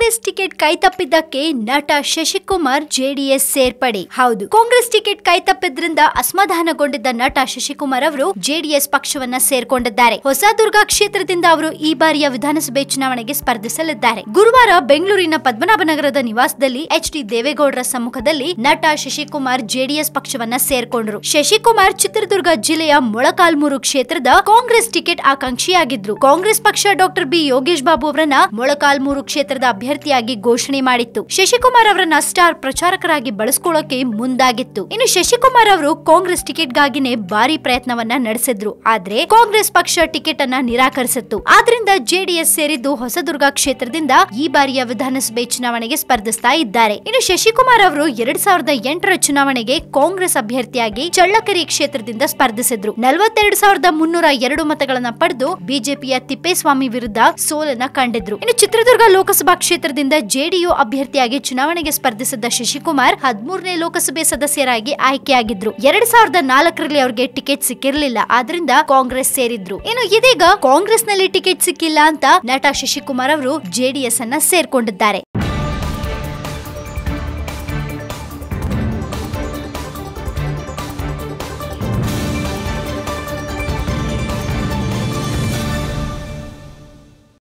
Congress ticket ಕೈತಪ್ಪಿದ್ದಕ್ಕೆ ನಟ Shashikumar JDS ಸೇರ್ಪಡೆ. ಹೌದು. ಕಾಂಗ್ರೆಸ್ ಟಿಕೆಟ್ ಕೈತಪ್ಪಿದ್ರಿಂದ ಅಸಮಾಧಾನಗೊಂಡಿದ್ದ ನಟ ಶಶಿಕುಮಾರ್ ಅವರು ಜೆಡಿಎಸ್ ಪಕ್ಷವನ್ನ ಸೇರ್ಕೊಂಡಿದ್ದಾರೆ. ಹೊಸದುರ್ಗ ಕ್ಷೇತ್ರದಿಂದ ಅವರು ಈ ಬಾರಿಯ ವಿಧಾನಸಭೆ ಚುನಾವಣೆಗೆ ಸ್ಪರ್ಧಿಸಲಿದ್ದಾರೆ. ಗುರುವಾರ ಬೆಂಗಳೂರಿನ ಪದ್ಮನಾಭನಗರದ ನಿವಾಸದಲ್ಲಿ ಎಚ್ ಡಿ ದೇವೇಗೌಡರ ಸಮ್ಮುಖದಲ್ಲಿ ನಟ ಶಶಿಕುಮಾರ್ ಜೆಡಿಎಸ್ ಪಕ್ಷವನ್ನ ಸೇರ್ಕೊಂಡ್ರು. ಶಶಿಕುಮಾರ್ ಚಿತ್ರದುರ್ಗ ಜಿಲ್ಲೆಯ ಮೊಳಕಾಲ್ಮೂರು ಕ್ಷೇತ್ರದ ಕಾಂಗ್ರೆಸ್ ಟಿಕೆಟ್ ಆಕಾಂಕ್ಷಿಯಾಗಿದ್ರು. ಕಾಂಗ್ರೆಸ್ ಪಕ್ಷ ಡಾಕ್ಟರ್ ಬಿ ಯೋಗೇಶ್ ಬಾಬು ಅವರನ್ನ ಮೊಳಕಾಲ್ಮೂರು ಕ್ಷೇತ್ರದ ಅಭ್ಯರ್ಥಿಯಾಗಿ ಘೋಷಣೆ ಮಾಡಿತ್ತು. ಶಶಿಕುಮಾರ್ ಅವರನ್ನ ಸ್ಟಾರ್ ಪ್ರಚಾರಕರಾಗಿ ಬಳಸ್ಕೊಳ್ಳೋಕೆ ಮುಂದಾಗಿತ್ತು. ಇನ್ನು ಶಶಿಕುಮಾರ್ ಅವರು ಕಾಂಗ್ರೆಸ್ ಟಿಕೆಟ್ ಗಾಗಿನೇ ಭಾರಿ ಪ್ರಯತ್ನವನ್ನ ನಡೆಸಿದ್ರು. ಆದ್ರೆ ಕಾಂಗ್ರೆಸ್ ಪಕ್ಷ ಟಿಕೆಟ್ ಅನ್ನ ನಿರಾಕರಿಸಿತ್ತು. ಆದ್ರಿಂದ ಜೆಡಿಎಸ್ ಸೇರಿದ್ದು ಹೊಸದುರ್ಗ ಕ್ಷೇತ್ರದಿಂದ ಈ ಬಾರಿಯ ವಿಧಾನಸಭೆ ಚುನಾವಣೆಗೆ ಸ್ಪರ್ಧಿಸ್ತಾ ಇದ್ದಾರೆ. ಇನ್ನು ಶಶಿಕುಮಾರ್ ಅವರು ಎರಡ್ ಸಾವಿರದ ಎಂಟರ ಚುನಾವಣೆಗೆ ಕಾಂಗ್ರೆಸ್ ಅಭ್ಯರ್ಥಿಯಾಗಿ ಚಳ್ಳಕೆರೆ ಕ್ಷೇತ್ರದಿಂದ ಸ್ಪರ್ಧಿಸಿದ್ರು. ನಲವತ್ತೆರಡು ಸಾವಿರದ ಮುನ್ನೂರ ಎರಡು ಮತಗಳನ್ನ ಪಡೆದು ಬಿಜೆಪಿಯ ತಿಪ್ಪೇಸ್ವಾಮಿ ವಿರುದ್ಧ ಸೋಲನ್ನ ಕಂಡಿದ್ರು. ಇನ್ನು ಚಿತ್ರದುರ್ಗ ಲೋಕಸಭಾ ಕ್ಷೇತ್ರದಿಂದ ಜೆಡಿಯು ಅಭ್ಯರ್ಥಿಯಾಗಿ ಚುನಾವಣೆಗೆ ಸ್ಪರ್ಧಿಸಿದ್ದ ಶಶಿಕುಮಾರ್ ಹದಿಮೂರನೇ ಲೋಕಸಭೆ ಸದಸ್ಯರಾಗಿ ಆಯ್ಕೆಯಾಗಿದ್ರು. ಎರಡ್ ಸಾವಿರದ ನಾಲ್ಕರಲ್ಲಿ ಅವರಿಗೆ ಟಿಕೆಟ್ ಸಿಕ್ಕಿರಲಿಲ್ಲ. ಆದ್ರಿಂದ ಕಾಂಗ್ರೆಸ್ ಸೇರಿದ್ರು. ಇನ್ನು ಇದೀಗ ಕಾಂಗ್ರೆಸ್ನಲ್ಲಿ ಟಿಕೆಟ್ ಸಿಕ್ಕಿಲ್ಲ ಅಂತ ನಟ ಶಶಿಕುಮಾರ್ ಅವರು ಜೆಡಿಎಸ್ ಅನ್ನ ಸೇರ್ಕೊಂಡಿದ್ದಾರೆ.